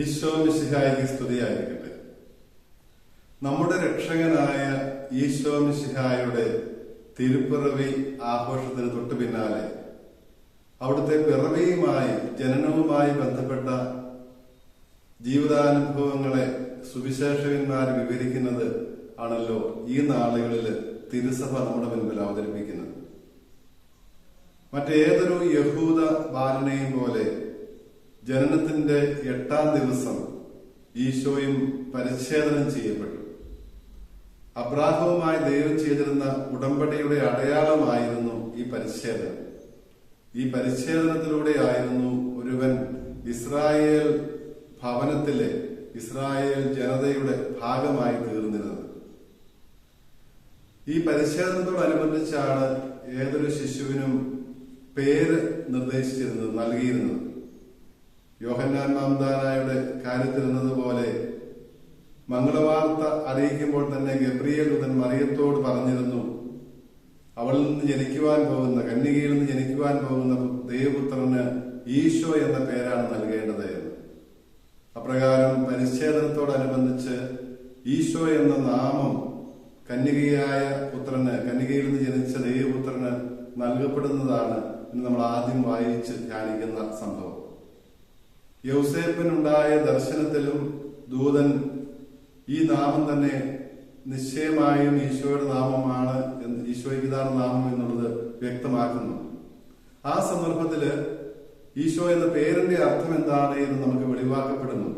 ഈശോ മിശിഹായിക്ക് സ്തുതിയായിരിക്കട്ടെ. നമ്മുടെ രക്ഷകനായ ഈശോ മിശിഹായുടെ തിരുപ്പിറവി ആഘോഷത്തിന് തൊട്ടു പിന്നാലെ അവിടുത്തെ പിറവിയുമായി ജനനവുമായി ബന്ധപ്പെട്ട ജീവിതാനുഭവങ്ങളെ സുവിശേഷകന്മാർ വിവരിക്കുന്നത് ആണല്ലോ ഈ നാളുകളിൽ തിരുസഭ നമ്മുടെ മുൻപിൽ അവതരിപ്പിക്കുന്നത്. മറ്റേതൊരു യഹൂദ ബാലനെയും പോലെ ജനനത്തിന്റെ എട്ടാം ദിവസം ഈശോയും പരിച്ഛേദനം ചെയ്യപ്പെട്ടു. അബ്രാഹവുമായി ദൈവം ചെയ്തിരുന്ന ഉടമ്പടിയുടെ അടയാളമായിരുന്നു ഈ പരിച്ഛേദനം. ഈ പരിച്ഛേദനത്തിലൂടെയായിരുന്നു ഒരുവൻ ഇസ്രായേൽ ഭവനത്തിലെ ഇസ്രായേൽ ജനതയുടെ ഭാഗമായി തീർന്നിരുന്നത്. ഈ പരിച്ഛേദനത്തോടനുബന്ധിച്ചാണ് ഏതൊരു ശിശുവിനും പേര് നിർദ്ദേശിച്ചിരുന്നത് നൽകിയിരുന്നത്. യോഹന്നാൻ മാംദാനായുടെ കാര്യത്തിരുന്നതുപോലെ മംഗളവാർത്ത അറിയിക്കുമ്പോൾ തന്നെ ഗബ്രിയേൽ ഉദൻ മറിയത്തോട് പറഞ്ഞിരുന്നു അവളിൽ നിന്ന് ജനിക്കുവാൻ പോകുന്ന കന്യകയിൽ നിന്ന് ജനിക്കുവാൻ പോകുന്ന ദേവപുത്രന് ഈശോ എന്ന പേരാണ് നൽകേണ്ടത് അപ്രകാരം പരിച്ഛേദനത്തോടനുബന്ധിച്ച് ഈശോ എന്ന നാമം കന്യകയായ പുത്രന് കന്യകയിൽ നിന്ന് ജനിച്ച ദേവപുത്രന് നൽകപ്പെടുന്നതാണ് ഇന്ന് നമ്മൾ ആദ്യം വായിച്ച് ധ്യാനിക്കുന്ന സംഭവം. യൗസേപ്പിനുണ്ടായ ദർശനത്തിലും ദൂതൻ ഈ നാമം തന്നെ നിശ്ചയമായും ഈശോയുടെ നാമമാണ് എന്ന് ഇതാണ് നാമം എന്നുള്ളത് വ്യക്തമാക്കുന്നു. ആ സന്ദർഭത്തിൽ ഈശോ എന്ന പേരിന്റെ അർത്ഥം എന്താണ് എന്ന് നമുക്ക് വെളിവാക്കപ്പെടുന്നു.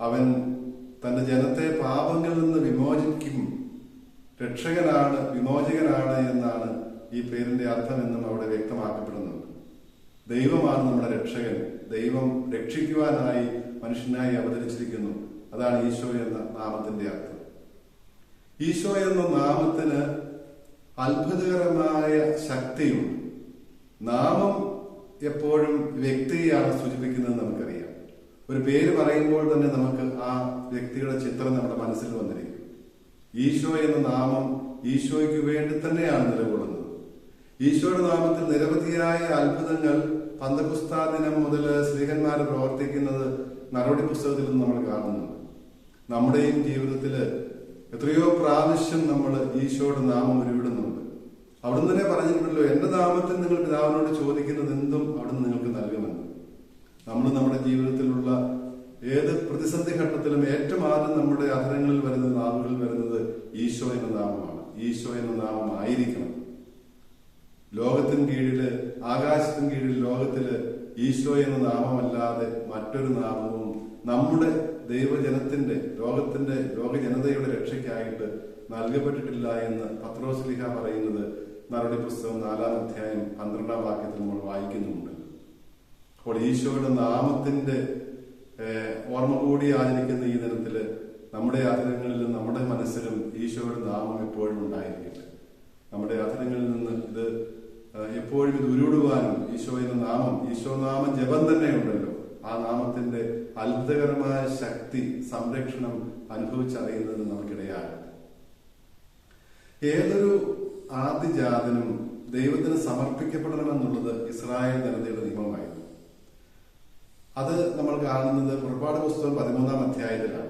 അവൻ തന്റെ ജനത്തെ പാപങ്ങളിൽ നിന്ന് വിമോചിക്കും രക്ഷകനാണ് വിമോചകനാണ് എന്നാണ് ഈ പേരിന്റെ അർത്ഥം എന്നും അവിടെ വ്യക്തമാക്കപ്പെടുന്നുണ്ട് ദൈവമാണ് നമ്മുടെ രക്ഷകൻ. ദൈവം രക്ഷിക്കുവാനായി മനുഷ്യനായി അവതരിച്ചിരിക്കുന്നു. അതാണ് ഈശോ എന്ന നാമത്തിന്റെ അർത്ഥം. ഈശോ എന്ന നാമത്തിന് അത്ഭുതകരമായ ശക്തിയുണ്ട് നാമം എപ്പോഴും വ്യക്തിയാണ് സൂചിപ്പിക്കുന്നത് നമുക്കറിയാം. ഒരു പേര് പറയുമ്പോൾ തന്നെ നമുക്ക് ആ വ്യക്തിയുടെ ചിത്രം നമ്മുടെ മനസ്സിൽ വന്നിരിക്കും. ഈശോ എന്ന നാമം ഈശോയ്ക്ക് വേണ്ടി തന്നെയാണ് നിലകൊള്ളുന്നത്. ഈശോയുടെ നാമത്തിൽ നിരവധിയായ അത്ഭുതങ്ങൾ പന്തപുസ്താ ദിനം മുതൽ സ്ത്രീകന്മാർ പ്രവർത്തിക്കുന്നത് നടപടി പുസ്തകത്തിൽ നിന്ന് നമ്മൾ കാണുന്നുണ്ട്. നമ്മുടെയും ജീവിതത്തിൽ എത്രയോ പ്രാവശ്യം നമ്മൾ ഈശോയുടെ നാമം ഉരുവിടുന്നുണ്ട്. അവിടുന്ന് തന്നെ പറഞ്ഞിട്ടുണ്ടല്ലോ എന്റെ നാമത്തിൽ നിങ്ങൾ പിതാവിനോട് ചോദിക്കുന്നത് എന്തും അവിടുന്ന് നിങ്ങൾക്ക് നൽകുമെന്ന്. നമ്മൾ നമ്മുടെ ജീവിതത്തിലുള്ള ഏത് പ്രതിസന്ധി ഘട്ടത്തിലും ഏറ്റവും ആദ്യം നമ്മുടെ അധരങ്ങളിൽ വരുന്ന നാവുകളിൽ വരുന്നത് ഈശോ എന്ന നാമമാണ്. ഈശോ എന്ന നാമം ആയിരിക്കണം. ലോകത്തിന് കീഴിൽ ആകാശത്തിന് കീഴിൽ ലോകത്തിൽ ഈശോ എന്ന നാമമല്ലാതെ മറ്റൊരു നാമവും നമ്മുടെ ദൈവജനത്തിന്റെ ലോകത്തിന്റെ ലോകജനതയുടെ രക്ഷയ്ക്കായിട്ട് നൽകപ്പെട്ടിട്ടില്ല എന്ന് പത്രോസ്ലിഹ പറയുന്നത് നറുടെ പുസ്തകം നാലാം അധ്യായം പന്ത്രണ്ടാം വാക്യത്തിൽ നമ്മൾ വായിക്കുന്നുണ്ട് അപ്പോൾ ഈശോയുടെ നാമത്തിന്റെ ഓർമ്മ കൂടി ആചരിക്കുന്ന ഈ ദിനത്തിൽ നമ്മുടെ ആഗ്രഹങ്ങളിലും നമ്മുടെ മനസ്സിലും ഈശോയുടെ നാമം എപ്പോഴും ഉണ്ടായിരിക്കട്ടെ. നമ്മുടെ അധരങ്ങളിൽ നിന്ന് ഇത് എപ്പോഴും ഇത് ഉരുടുവാനും ഈശോ എന്ന നാമം ഈശോ നാമം ജപം തന്നെ ഉണ്ടല്ലോ. ആ നാമത്തിന്റെ അത്ഭുതകരമായ ശക്തി സംരക്ഷണം അനുഭവിച്ചറിയുന്നതിന് നമുക്കിടയാണ് ഏതൊരു ആദ്യജാതനും ദൈവത്തിന് സമർപ്പിക്കപ്പെടണമെന്നുള്ളത് ഇസ്രായേൽ ജനതയുടെ നിയമമായിരുന്നു. അത് നമ്മൾ കാണുന്നത് പുറപ്പാട് പുസ്തകം പതിമൂന്നാം അധ്യായത്തിലാണ്.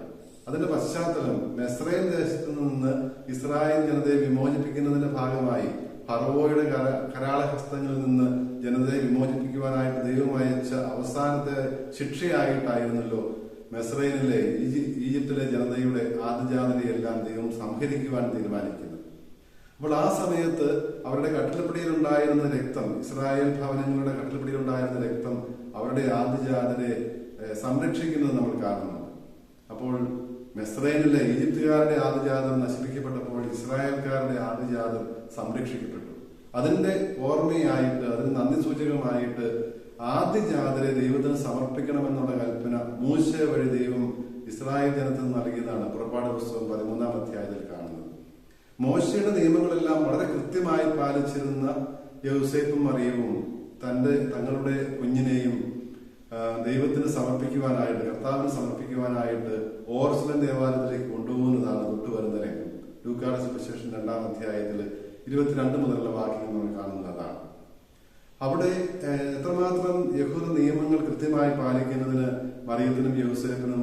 അതിന്റെ പശ്ചാത്തലം മെസ്രൈൽ ദേശത്ത് നിന്ന് ഇസ്രായേൽ ജനതയെ വിമോചിപ്പിക്കുന്നതിന്റെ ഭാഗമായി ഫറവോയുടെ കര- കരാളഹസ്തങ്ങളിൽ നിന്ന് ജനതയെ വിമോചിപ്പിക്കുവാനായിട്ട് ദൈവം അയച്ച അവസാനത്തെ ശിക്ഷയായിട്ടായിരുന്നല്ലോ മെസ്രൈനിലെ ഈജിപ്തിലെ ജനതയുടെ ആദ്യജാതനെയെല്ലാം ദൈവം സംഹരിക്കുവാൻ തീരുമാനിക്കുന്നത്. അപ്പോൾ ആ സമയത്ത് അവരുടെ കട്ടിലപ്പടിയിൽ ഉണ്ടായിരുന്ന രക്തം ഇസ്രായേൽ ഭവനങ്ങളുടെ കട്ടിലപ്പടിയിൽ ഉണ്ടായിരുന്ന രക്തം അവരുടെ ആദ്യജാതരെ സംരക്ഷിക്കുന്നത് നമ്മൾ കാണുന്നു. അപ്പോൾ മെസ്രൈനിലെ ഈജിപ്തുകാരുടെ ആദിജാതം നശിപ്പിക്കപ്പെട്ടപ്പോൾ ഇസ്രായേൽക്കാരുടെ ആദിജാതം സംരക്ഷിക്കപ്പെട്ടു. അതിന്റെ ഓർമ്മയായിട്ട് അതിന് നന്ദി സൂചകമായിട്ട് ആദ്യജാതരെ ദൈവത്തിന് സമർപ്പിക്കണമെന്നുള്ള കൽപ്പന മൂശ വഴി ദൈവം ഇസ്രായേൽ ജനത്തിന് നൽകിയതാണ്. പുറപ്പാട് പുസ്തകം പതിമൂന്നാം അധ്യായത്തിൽ കാണുന്നത്. മോശയുടെ നിയമങ്ങളെല്ലാം വളരെ കൃത്യമായി പാലിച്ചിരുന്ന യൗസേപ്പും മറിയവും തന്റെ തങ്ങളുടെ കുഞ്ഞിനെയും ദൈവത്തിന് സമർപ്പിക്കുവാനായിട്ട് കർത്താവിന് സമർപ്പിക്കുവാനായിട്ട് ഓർസ്ലൻ ദേവാലയത്തിലേക്ക് കൊണ്ടുപോകുന്നതാണ് തൊട്ടുവരുന്ന രംഗം ലൂക്കാട് സുവിശേഷം രണ്ടാം അധ്യായത്തിൽ ഇരുപത്തിരണ്ട് മുതലുള്ള വാക്യങ്ങൾ നമ്മൾ കാണുന്നതാണ്. അവിടെ എത്രമാത്രം യഹൂദ നിയമങ്ങൾ കൃത്യമായി പാലിക്കുന്നതിന് മറിയത്തിനും യോസേഫിനും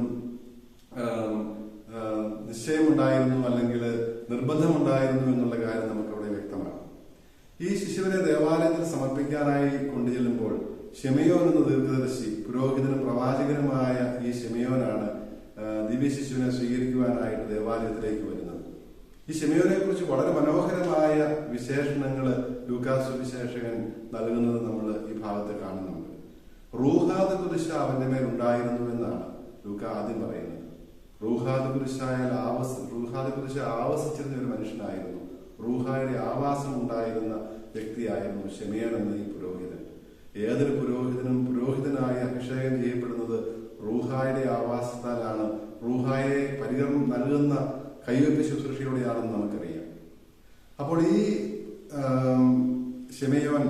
നിശ്ചയമുണ്ടായിരുന്നു അല്ലെങ്കിൽ നിർബന്ധമുണ്ടായിരുന്നു എന്നുള്ള കാര്യം നമുക്ക് അവിടെ വ്യക്തമാണ്. ഈ ശിശുവിനെ ദേവാലയത്തിൽ സമർപ്പിക്കാനായി കൊണ്ടുചെല്ലുമ്പോൾ ഷെമിയോൻ എന്ന ദീർഘദർശി പുരോഹിതനും പ്രവാചകനുമായ ഈ ഷെമയോനാണ് ദിവ്യശിശുവിനെ ദിവ്യ ശിശുവിനെ സ്വീകരിക്കുവാനായിട്ട് ദേവാലയത്തിലേക്ക് വരുന്നത്. ഈ ഷെമയോനെ കുറിച്ച് വളരെ മനോഹരമായ വിശേഷണങ്ങൾ ലൂക്കാസ് വിശേഷകൻ നൽകുന്നത് നമ്മൾ ഈ ഭാഗത്ത് കാണുന്നുണ്ട്. റൂഹാദ് കുരിശ അവന്റെ മേൽ ഉണ്ടായിരുന്നു എന്നാണ് ലൂക്ക ആദ്യം പറയുന്നത്. റൂഹാദ് കുരിശായാൽ ആവസ് റൂഹാദ് കുരിശ ആവസിച്ചിരുന്ന ഒരു മനുഷ്യനായിരുന്നു. റൂഹായുടെ ആവാസം ഉണ്ടായിരുന്ന വ്യക്തിയായിരുന്നു ഷെമയോൻ എന്ന ഈ പുരോഹിതൻ. ഏതൊരു പുരോഹിതനും പുരോഹിതനായി അഭിഷേകം ചെയ്യപ്പെടുന്നത് റൂഹായുടെ ആവാസത്താലാണ്. റൂഹായെ പരികരണം നൽകുന്ന കൈവെപ്പ് ശുശ്രൂഷയോടെയാണെന്ന് നമുക്കറിയാം. അപ്പോൾ ഈ ഷെമയോൻ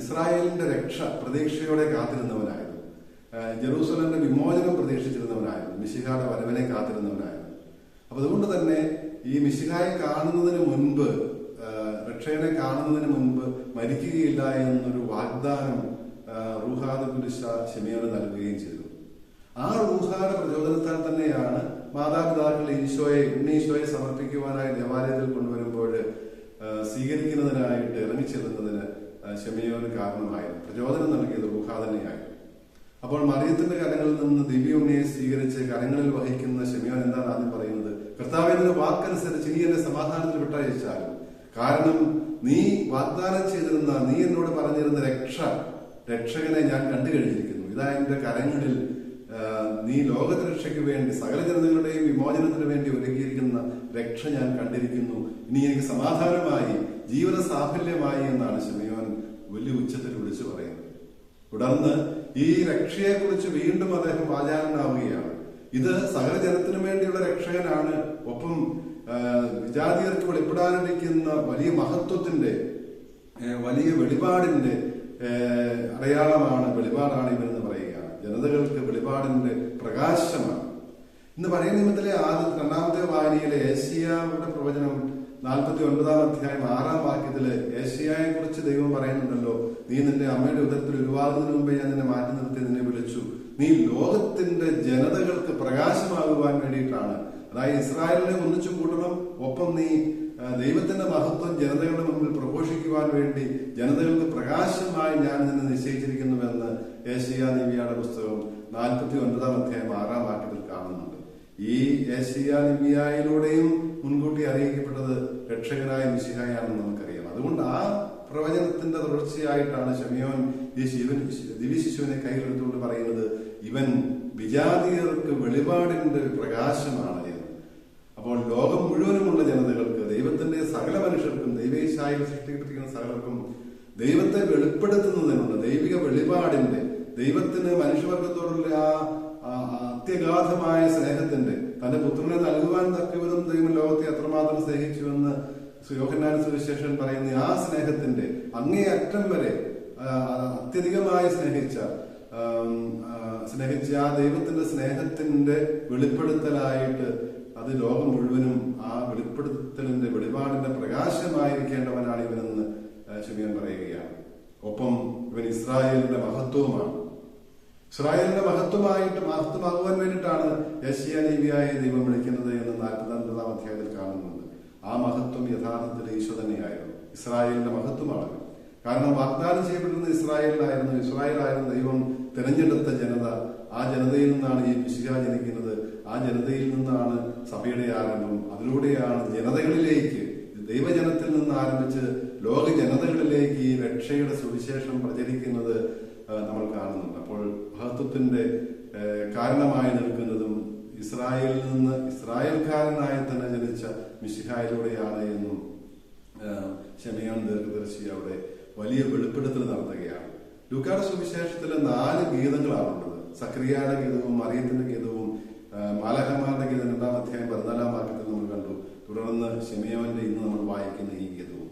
ഇസ്രായേലിന്റെ രക്ഷ പ്രതീക്ഷയോടെ കാത്തിരുന്നവനായിരുന്നു. ജെറൂസലമിന്റെ വിമോചനം പ്രതീക്ഷിച്ചിരുന്നവനായിരുന്നു. മിശിഹായുടെ വരവനെ കാത്തിരുന്നവനായിരുന്നു. അപ്പൊ അതുകൊണ്ട് തന്നെ ഈ മിശിഹായെ കാണുന്നതിന് മുൻപ് രക്ഷകനെ കാണുന്നതിന് മുൻപ് മരിക്കുകയില്ല എന്നൊരു വാഗ്ദാനം റൂഹാദ് കുരിശ ഷെമിയോന് നൽകുകയും ചെയ്തു. ആ റൂഹായുടെ പ്രചോദനത്താൽ തന്നെയാണ് മാതാപിതാക്കൾ ഈശോയെ ഉണ്ണീശോയെ സമർപ്പിക്കുവാനായി ദേവാലയത്തിൽ കൊണ്ടുവരുമ്പോൾ സ്വീകരിക്കുന്നതിനായിട്ട് ഇറങ്ങിച്ചെല്ലുന്നതിന് ഷെമിയോന് കാരണമായിരുന്നു പ്രചോദനം നൽകിയത് റൂഹ അപ്പോൾ മറിയത്തിന്റെ കരങ്ങളിൽ നിന്ന് ദിവ്യ ഉണ്ണിയെ സ്വീകരിച്ച് കരങ്ങളിൽ വഹിക്കുന്ന ഷെമിയോൻ എന്താണ് ആദ്യം പറയുന്നത്? കർത്താവിന്റെ വാക്കനുസരിച്ച് ഇനി എന്നെ സമാധാനത്തിൽ വിട്ടയച്ചാലും കാരണം നീ വാഗ്ദാനം ചെയ്തിരുന്ന നീ എന്നോട് പറഞ്ഞിരുന്ന രക്ഷ രക്ഷകനെ ഞാൻ കണ്ടു കഴിഞ്ഞിരിക്കുന്നു ഇതാ എന്റെ കരങ്ങളിൽ നീ നീ രക്ഷയ്ക്ക് വേണ്ടി സകല ജനതകളുടെയും വിമോചനത്തിന് വേണ്ടി ഒരുക്കിയിരിക്കുന്ന രക്ഷ ഞാൻ കണ്ടിരിക്കുന്നു. ഇനി എനിക്ക് സമാധാനമായി ജീവന സാഫല്യമായി എന്നാണ് ശമയോൻ വലിയ ഉച്ചത്തിൽ വിളിച്ചു പറയുന്നത്. തുടർന്ന് ഈ രക്ഷയെക്കുറിച്ച് വീണ്ടും അദ്ദേഹം ആചാരനാവുകയാണ് ഇത് സകല ജനത്തിനു വേണ്ടിയുള്ള രക്ഷകനാണ്. ഒപ്പം വിജാതിയർക്ക് വെളിപ്പെടാനിരിക്കുന്ന വലിയ മഹത്വത്തിന്റെ വലിയ വെളിപാടിന്റെ അടയാളമാണ് വെളിപാടാണ് ഇവരെന്ന് പറയുകയാണ്. ജനതകൾക്ക് വെളിപാടിന്റെ പ്രകാശമാണ്. ഇന്ന് പഴയ നിയമത്തിലെ ആദ്യ രണ്ടാമത്തെ വായനയിലെ ഏഷ്യായുടെ പ്രവചനം നാൽപ്പത്തി ഒൻപതാം അധ്യായം ആറാം വാക്യത്തിൽ ഏഷ്യായെ കുറിച്ച് ദൈവം പറയുന്നുണ്ടല്ലോ നീ നിന്റെ അമ്മയുടെ ഉദരത്തിൽ ഉരുവാകുന്നതിന് മുമ്പേ ഞാൻ നിന്നെ മാറ്റി നിർത്തി നിന്നെ വിളിച്ചു. നീ ലോകത്തിന്റെ ജനതകൾക്ക് പ്രകാശമാകുവാൻ വേണ്ടിയിട്ടാണ് അതായത് ഇസ്രായേലിനെ ഒന്നിച്ചു കൂട്ടണം. ഒപ്പം നീ ദൈവത്തിന്റെ മഹത്വം ജനതകളുടെ മുമ്പിൽ പ്രഘോഷിക്കുവാൻ വേണ്ടി ജനതകൾക്ക് പ്രകാശമായി ഞാൻ നിന്നെ നിശ്ചയിച്ചിരിക്കുന്നുവെന്ന് ഏഷ്യ ദേവിയുടെ പുസ്തകം നാൽപ്പത്തി ഒൻപതാം അധ്യായം ആറാം വാക്യത്തിൽ കാണുന്നുണ്ട്. ഈ ഏഷ്യ ദിവ്യായിലൂടെയും മുൻകൂട്ടി അറിയിക്കപ്പെട്ടത് രക്ഷകനായ മിശിഹായാണെന്ന് നമുക്കറിയാം. അതുകൊണ്ട് ആ പ്രവചനത്തിന്റെ തുടർച്ചയായിട്ടാണ് ഷമിയോൻ ഈ ശിവൻ ദിവ്യശിശുവിനെ കയ്യിലെടുത്തുകൊണ്ട് പറയുന്നത് ഇവൻ വിജാതീയർക്ക് വെളിപാടിന്റെ പ്രകാശമാണ് അപ്പോൾ ലോകം മുഴുവനുമുള്ള ജനതകൾക്ക് ദൈവത്തിന്റെ സകല മനുഷ്യർക്കും ദൈവേശായി സൃഷ്ടിക്കപ്പെട്ടിരിക്കുന്ന സകലർക്കും ദൈവത്തെ വെളിപ്പെടുത്തുന്നതിനുള്ള ദൈവിക വെളിപാടിന്റെ ദൈവത്തിന് മനുഷ്യവർഗത്തോടുള്ള ആ അത്യഗാധമായ സ്നേഹത്തിന്റെ തന്റെ പുത്രനെ നൽകുവാൻ തക്കവിധം ദൈവം ലോകത്തെ എത്രമാത്രം സ്നേഹിച്ചുവെന്ന് യോഹന്നാൻ സുവിശേഷൻ പറയുന്ന ആ സ്നേഹത്തിന്റെ അങ്ങേയറ്റം വരെ അത്യധികമായി സ്നേഹിച്ച സ്നേഹിച്ച ആ ദൈവത്തിന്റെ സ്നേഹത്തിന്റെ വെളിപ്പെടുത്തലായിട്ട് അത് ലോകം മുഴുവനും ആ വെളിപ്പെടുത്തലിന്റെ വെളിപാടിന്റെ പ്രകാശമായിരിക്കേണ്ടവനാണ് ഇവനെന്ന് ശിവൻ പറയുകയാണ്. ഒപ്പം ഇവൻ ഇസ്രായേലിന്റെ മഹത്വവുമാണ്. ഇസ്രായേലിന്റെ മഹത്വമായിട്ട് മഹത്വമാകുവാൻ വേണ്ടിയിട്ടാണ് യശിയാനീവിയായ ദൈവം വിളിക്കുന്നത് എന്ന് നാൽപ്പത്തൊൻപതാം അധ്യായത്തിൽ കാണുന്നുണ്ട്. ആ മഹത്വം യഥാർത്ഥത്തിൽ ഈശോ തന്നെയായിരുന്നു. ഇസ്രായേലിന്റെ മഹത്വമാണ്. കാരണം വാഗ്ദാനം ചെയ്യപ്പെടുന്ന ഇസ്രായേലിലായിരുന്നു. ഇസ്രായേലായിരുന്നു ദൈവം തിരഞ്ഞെടുത്ത ജനത. ആ ജനതയിൽ നിന്നാണ് ഈ മിശിക ജനിക്കുന്നത്. ആ ജനതയിൽ നിന്നാണ് സഭയുടെ ആരംഭം. അതിലൂടെയാണ് ജനതകളിലേക്ക് ദൈവജനത്തിൽ നിന്ന് ആരംഭിച്ച് ലോക ജനതകളിലേക്ക് ഈ രക്ഷയുടെ സുവിശേഷം പ്രചരിക്കുന്നത് നമ്മൾ കാണുന്നുണ്ട്. അപ്പോൾ മഹത്വത്തിന്റെ കാരണമായി നിൽക്കുന്നതും ഇസ്രായേലിൽ നിന്ന് ഇസ്രായേൽക്കാരനായി തന്നെ ജനിച്ച മിശിഹായിലൂടെയാണ് എന്നും ക്ഷമയോൺ ദീർഘദർശി അവിടെ വലിയ വെളിപ്പെടുത്തൽ നടത്തുകയാണ്. ലുക്കാട് സുവിശേഷത്തിലെ നാല് ഗീതങ്ങളാണുള്ളത്. സക്രിയയുടെ ഗീതവും മറിയത്തിന്റെ ഗീതവും ഗീതം രണ്ടാം അധ്യായം പതിനാലാം വാക്യത്തിൽ നമ്മൾ കണ്ടു. തുടർന്ന് ഷെമിയോന്റെ ഇന്ന് നമ്മൾ വായിക്കുന്ന ഈ ഗീതവും.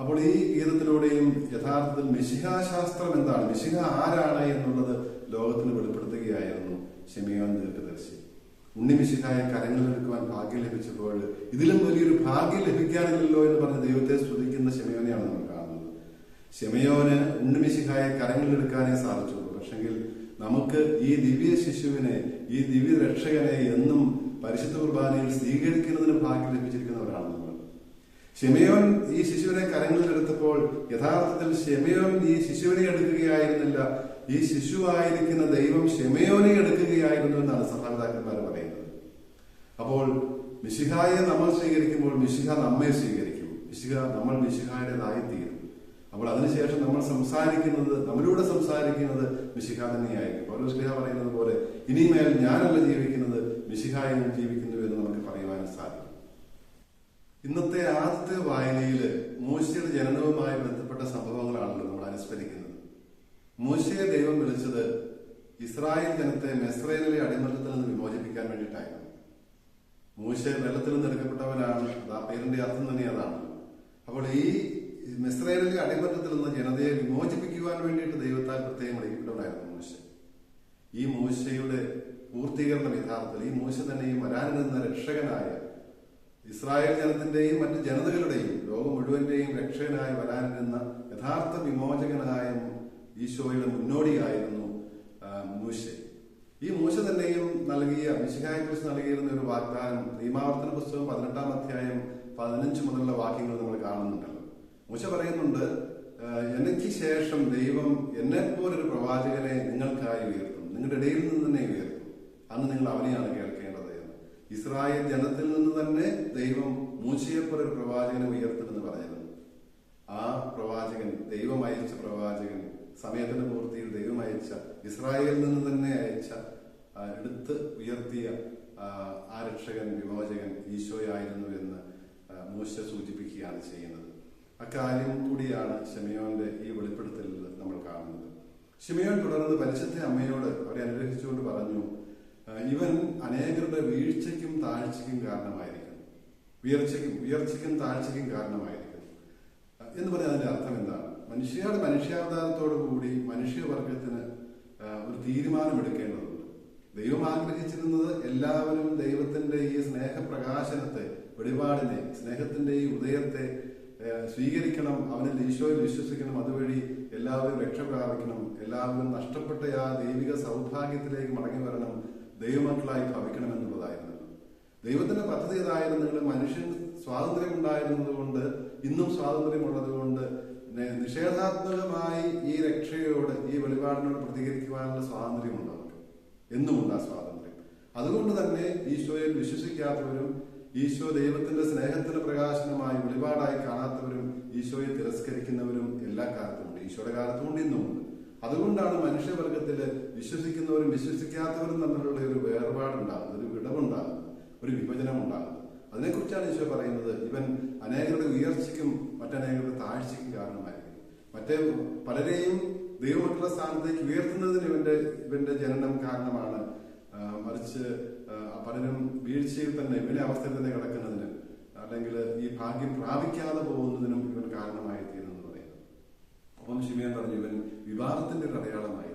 അപ്പോൾ ഈ ഗീതത്തിലൂടെയും യഥാർത്ഥത്തിൽ മിശിഹാശാസ്ത്രം എന്താണ്? മിശിഹ ആരാണ് എന്നുള്ളത് ലോകത്തിന് വെളിപ്പെടുത്തുകയായിരുന്നു ഷെമിയോൻ ദീർഘദർശി. ഉണ്ണി മിശിഹായ കരങ്ങളിലെടുക്കുവാൻ ഭാഗ്യം ലഭിച്ചപ്പോൾ ഇതിലും വലിയൊരു ഭാഗ്യം ലഭിക്കാറില്ലല്ലോ എന്ന് പറഞ്ഞ് ദൈവത്തെ സ്തുതിക്കുന്ന ഷെമിയോനെയാണ് നമ്മൾ കാണുന്നത്. ഷെമയോന് ഉണ്ണി മിശിഹായ കരങ്ങളിലെടുക്കാനേ സാധിച്ചുള്ളൂ. പക്ഷെങ്കിൽ നമുക്ക് ഈ ദിവ്യ ശിശുവിനെ ഈ ദിവ്യ രക്ഷകനെ എന്നും പരിശുദ്ധ കുർബാനയിൽ സ്വീകരിക്കുന്നതിന് ഭാഗ്യം ലഭിച്ചിരിക്കുന്നവരാണ് നമ്മൾ. ഷെമയോൻ ഈ ശിശുവിനെ കരങ്ങളിൽ എടുത്തപ്പോൾ യഥാർത്ഥത്തിൽ ഷെമയോൻ ഈ ശിശുവിനെ എടുക്കുകയായിരുന്നില്ല. ഈ ശിശുവായിരിക്കുന്ന ദൈവം ഷെമയോനെ എടുക്കുകയായിരുന്നു എന്നാണ് സഭാപിതാക്കന്മാർ പറയുന്നത്. അപ്പോൾ മിശിഹായെ നമ്മൾ സ്വീകരിക്കുമ്പോൾ മിശിഹ നമ്മെ സ്വീകരിക്കും. മിശിഹ നമ്മൾ മിശിഹായുടേതായി തീരും. അപ്പോൾ അതിനുശേഷം നമ്മൾ സംസാരിക്കുന്നത് നമ്മളിലൂടെ സംസാരിക്കുന്നത് മിശിഹ തന്നെയായിരിക്കും. പൗലോസ് സ്ലിഹ പറയുന്നത് പോലെ ഇനിമേൽ ഞാനല്ല ജീവിക്കുന്നത് മിശിഹായും ജീവിക്കുന്നു എന്ന് നമുക്ക് പറയുവാനും സാധിക്കും. ഇന്നത്തെ ആദ്യത്തെ വായനയിൽ മൂശയുടെ ജനനവുമായി ബന്ധപ്പെട്ട സംഭവങ്ങളാണല്ലോ നമ്മൾ അനുസ്മരിക്കുന്നത്. മൂശയെ ദൈവം വിളിച്ചത് ഇസ്രായേൽ ജനത്തെ മെസ്രൈലിലെ അടിമത്തത്തിൽ നിന്ന് വിമോചിപ്പിക്കാൻ വേണ്ടിയിട്ടായിരുന്നു. മൂശ വെള്ളത്തിൽ നിന്ന് എടുക്കപ്പെട്ടവനാണ് ആ പേരിന്റെ അർത്ഥം തന്നെ അതാണ്. അപ്പോൾ ഈ മിസ്രൈലിലെ അടിമത്തത്തിൽ നിന്ന് ജനതയെ വിമോചിപ്പിക്കുവാൻ വേണ്ടിയിട്ട് ദൈവത്താൽ പ്രത്യേകം വിളിക്കപ്പെട്ടവനായിരുന്നു മൂശ. ഈ മൂശയുടെ പൂർത്തീകരണം യഥാർത്ഥത്തിൽ ഈ മൂശ തന്നെയും വരാനിരുന്ന രക്ഷകനായ ഇസ്രായേൽ ജനത്തിന്റെയും മറ്റ് ജനതകളുടെയും ലോകം മുഴുവന്റെയും രക്ഷകനായി വരാനിരുന്ന യഥാർത്ഥ വിമോചകനായ ഈശോയുടെ മുന്നോടിയായിരുന്നു മൂശ. ഈ മൂശ തന്നെയും നൽകിയ മിശിഹായെ കുറിച്ച് നൽകിയിരുന്ന ഒരു വാഗ്ദാനം നിയമാവർത്തന പുസ്തകം പതിനെട്ടാം അധ്യായം പതിനഞ്ച് മുതലുള്ള വാക്യങ്ങൾ നമ്മൾ കാണുന്നുണ്ടല്ലോ. മൂശ പറയുന്നുണ്ട് എനിക്ക് ശേഷം ദൈവം എന്നെ പോലൊരു പ്രവാചകനെ നിങ്ങൾക്കായി ഉയർത്തും. നിങ്ങളുടെ ഇടയിൽ നിന്ന് തന്നെ ഉയർത്തും. അന്ന് നിങ്ങൾ അവനെയാണ് കേൾക്കേണ്ടത് എന്ന്. ഇസ്രായേൽ ജനത്തിൽ നിന്ന് തന്നെ ദൈവം മൂശയെപ്പോലൊരു പ്രവാചകനെ ഉയർത്തുമെന്ന് പറഞ്ഞിരുന്നു. ആ പ്രവാചകൻ ദൈവം അയച്ച പ്രവാചകൻ സമയത്തിന്റെ പൂർത്തിയിൽ ദൈവം അയച്ച ഇസ്രായേലിൽ നിന്ന് തന്നെ അയച്ച എടുത്ത് ഉയർത്തിയ ആ, രക്ഷകൻ വിമോചകൻ ഈശോയായിരുന്നു എന്ന് മൂശ സൂചിപ്പിക്കുകയാണ് ചെയ്യുന്നത്. അക്കാര്യം കൂടിയാണ് ഷെമിയോന്റെ ഈ വെളിപ്പെടുത്തലിൽ നമ്മൾ കാണുന്നത്. ഷിമയോൻ തുടർന്ന് പരിശുദ്ധ അമ്മയോട് അവരെ അനുഗ്രഹിച്ചുകൊണ്ട് പറഞ്ഞു ഇവൻ അനേകരുടെ വീഴ്ചയ്ക്കും താഴ്ചയ്ക്കും കാരണമായിരിക്കും. ഉയർച്ചയ്ക്കും ഉയർച്ചയ്ക്കും താഴ്ചയ്ക്കും കാരണമായിരിക്കും. എന്ന് പറഞ്ഞാൽ അതിന്റെ അർത്ഥം എന്താണ്? മനുഷ്യരുടെ മനുഷ്യാവതാരത്തോടു കൂടി മനുഷ്യവർഗത്തിന് ഒരു തീരുമാനമെടുക്കേണ്ടതുണ്ട് ദൈവം ആഗ്രഹിച്ചിരുന്നത് എല്ലാവരും ദൈവത്തിന്റെ ഈ സ്നേഹപ്രകാശനത്തെ വെളിപാടിനെ സ്നേഹത്തിന്റെ ഈ ഉദയത്തെ സ്വീകരിക്കണം അവനെ ഈശോയിൽ വിശ്വസിക്കണം അതുവഴി എല്ലാവരും രക്ഷ പ്രാപിക്കണം എല്ലാവരും നഷ്ടപ്പെട്ട ആ ദൈവിക സൗഭാഗ്യത്തിലേക്ക് മടങ്ങി വരണം ദൈവമക്കളായി ഭവിക്കണം എന്നുള്ളതായിരുന്നു. ദൈവത്തിന്റെ പദ്ധതി നിങ്ങൾ മനുഷ്യൻ സ്വാതന്ത്ര്യം ഉണ്ടായിരുന്നത് കൊണ്ട് ഇന്നും സ്വാതന്ത്ര്യമുള്ളത് കൊണ്ട് നിഷേധാത്മകമായി ഈ രക്ഷയോട് ഈ വെളിപാടിനോട് പ്രതികരിക്കുവാനുള്ള സ്വാതന്ത്ര്യമുണ്ട് അവർക്ക് എന്നുമുണ്ട് ആ സ്വാതന്ത്ര്യം. അതുകൊണ്ട് തന്നെ ഈശോയിൽ വിശ്വസിക്കാത്തവരും ഈശോ ദൈവത്തിന്റെ സ്നേഹത്തിന് പ്രകാശനമായി വെളിപാടായി കാണാത്തവരും ഈശോയെ തിരസ്കരിക്കുന്നവരും എല്ലാ കാലത്തുമുണ്ട് ഈശോയുടെ കാലത്തുമുണ്ട് ഇന്നുമുണ്ട് അതുകൊണ്ടാണ് മനുഷ്യവർഗത്തിൽ വിശ്വസിക്കുന്നവരും വിശ്വസിക്കാത്തവരും തമ്മിലുള്ള ഒരു വേർപാടുണ്ടാകുന്നത് ഒരു വിടവുണ്ടാകുന്നത് ഒരു വിഭജനം ഉണ്ടാകുന്നത് അതിനെക്കുറിച്ചാണ് ഈശോ പറയുന്നത്. ഇവൻ അനേകരുടെ ഉയർച്ചയ്ക്കും മറ്റനേകരുടെ താഴ്ചയ്ക്കും കാരണമായിരിക്കും. മറ്റേ പലരെയും ദൈവമക്കളുടെ സ്ഥാനത്തേക്ക് ഉയർത്തുന്നതിന് ഇവന്റെ ഇവന്റെ ജനനം കാരണമാണ് മറിച്ച് പലരും വീഴ്ചയിൽ തന്നെ വില അവസ്ഥയിൽ തന്നെ കിടക്കുന്നതിന് അല്ലെങ്കിൽ ഈ ഭാഗ്യം പ്രാപിക്കാതെ പോകുന്നതിനും ഇവൻ കാരണമായി തീരുന്നു പറയുന്നു. അപ്പം ശിമയൻ പറഞ്ഞു ഇവൻ വിവാദത്തിന്റെ ഒരു അടയാളമായിരിക്കും.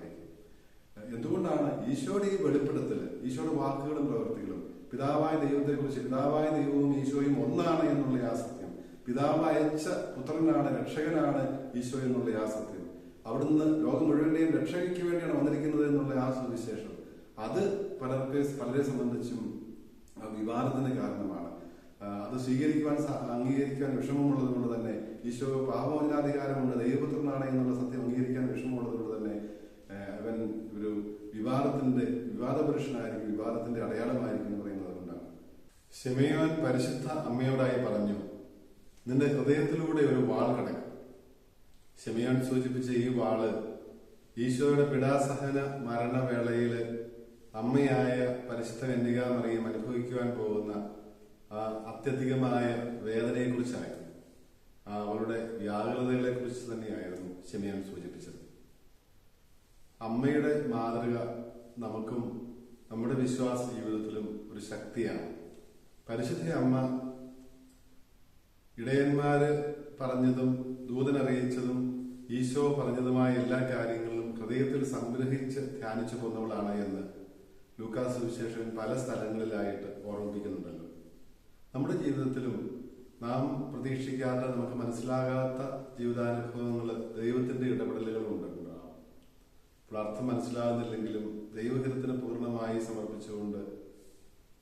എന്തുകൊണ്ടാണ് ഈശോയുടെ ഈ വെളിപ്പെടുത്തൽ ഈശോയുടെ വാക്കുകളും പ്രവൃത്തികളും പിതാവായ ദൈവത്തെ കുറിച്ച് പിതാവായ ദൈവവും ഈശോയും ഒന്നാണ് എന്നുള്ള ആ സത്യം പിതാവ് അയച്ച പുത്രനാണ് രക്ഷകനാണ് ഈശോ എന്നുള്ള ആ സത്യം അവിടുന്ന് ലോകം മുഴുവന്റെയും രക്ഷയ്ക്ക് വേണ്ടിയാണ് വന്നിരിക്കുന്നത് എന്നുള്ള ആ സുവിശേഷം അത് പലർക്ക് പലരെ സംബന്ധിച്ചും വിവാദത്തിന് കാരണമാണ്. അത് സ്വീകരിക്കുവാൻ അംഗീകരിക്കാൻ വിഷമമുള്ളത് കൊണ്ട് തന്നെ ഈശോ പാപമല്ലാധികാരമുണ്ട് ദൈവപുത്രനാണ് എന്നുള്ള സത്യം അംഗീകരിക്കാൻ വിഷമമുള്ളത് കൊണ്ട് തന്നെ അവൻ ഒരു വിവാദത്തിന്റെ വിവാദ പുരുഷനായിരിക്കും വിവാദത്തിന്റെ അടയാളമായിരിക്കും എന്ന് പറയുന്നത് കൊണ്ടാണ്. ഷെമയോൻ പരിശുദ്ധ അമ്മയോടായി പറഞ്ഞു നിന്റെ ഹൃദയത്തിലൂടെ ഒരു വാൾ കിടക്കും. ഷെമയോൻ സൂചിപ്പിച്ച ഈ വാൾ ഈശോയുടെ പിടാസഹന മരണവേളയിൽ അമ്മയായ പരിശുദ്ധ കന്യകാമറിയം അനുഭവിക്കുവാൻ പോകുന്ന അത്യധികമായ വേദനയെക്കുറിച്ചായിരുന്നു അവളുടെ വ്യാകുലതകളെ കുറിച്ച് തന്നെയായിരുന്നു ഷെമിയോൻ സൂചിപ്പിച്ചത്. അമ്മയുടെ മാതൃക നമുക്കും നമ്മുടെ വിശ്വാസ ജീവിതത്തിലും ഒരു ശക്തിയാണ്. പരിശുദ്ധ അമ്മ ഇടയന്മാര് പറഞ്ഞതും ദൂതൻ അറിയിച്ചതും ഈശോ പറഞ്ഞതുമായ എല്ലാ കാര്യങ്ങളും ഹൃദയത്തിൽ സംഗ്രഹിച്ച് ധ്യാനിച്ചു പോകുന്നവളാണ് എന്ന് ലൂക്കാസ് സുവിശേഷൻ പല സ്ഥലങ്ങളിലായിട്ട് ഓർമ്മിപ്പിക്കുന്നുണ്ടല്ലോ. നമ്മുടെ ജീവിതത്തിലും നാം പ്രതീക്ഷിക്കാത്ത നമുക്ക് മനസ്സിലാകാത്ത ജീവിതാനുഭവങ്ങൾ ദൈവത്തിന്റെ ഇടപെടലുകൾ ഉണ്ടാകും പ്രാർത്ഥന മനസ്സിലാകുന്നില്ലെങ്കിലും ദൈവഹിതത്തിന് പൂർണമായി സമർപ്പിച്ചുകൊണ്ട്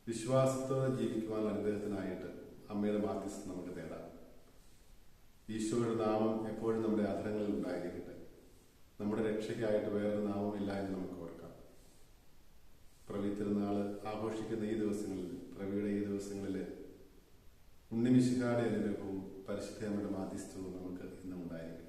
വിശ്വാസത്തോടെ ജീവിക്കുവാനുള്ള അനുഗ്രഹത്തിനായിട്ട് അമ്മയുടെ മാധ്യസ്ഥം നമുക്ക് തേടാം. ഈശോയുടെ നാമം എപ്പോഴും നമ്മുടെ അധരങ്ങളിൽ ഉണ്ടായിരിക്കട്ടെ. നമ്മുടെ രക്ഷയ്ക്കായിട്ട് വേറൊരു നാമം ഇല്ല എന്ന് നമുക്ക് പ്രവി തിരുനാൾ ആഘോഷിക്കുന്ന ഈ ദിവസങ്ങളിൽ പ്രവിയുടെ ഈ ദിവസങ്ങളിൽ ഉണ്ണിമിശിഹാടെ അനുഗ്രഹവും പരിശുദ്ധ മാധ്യസ്ഥവും നമുക്ക് ഇന്നും ഉണ്ടായിരിക്കട്ടെ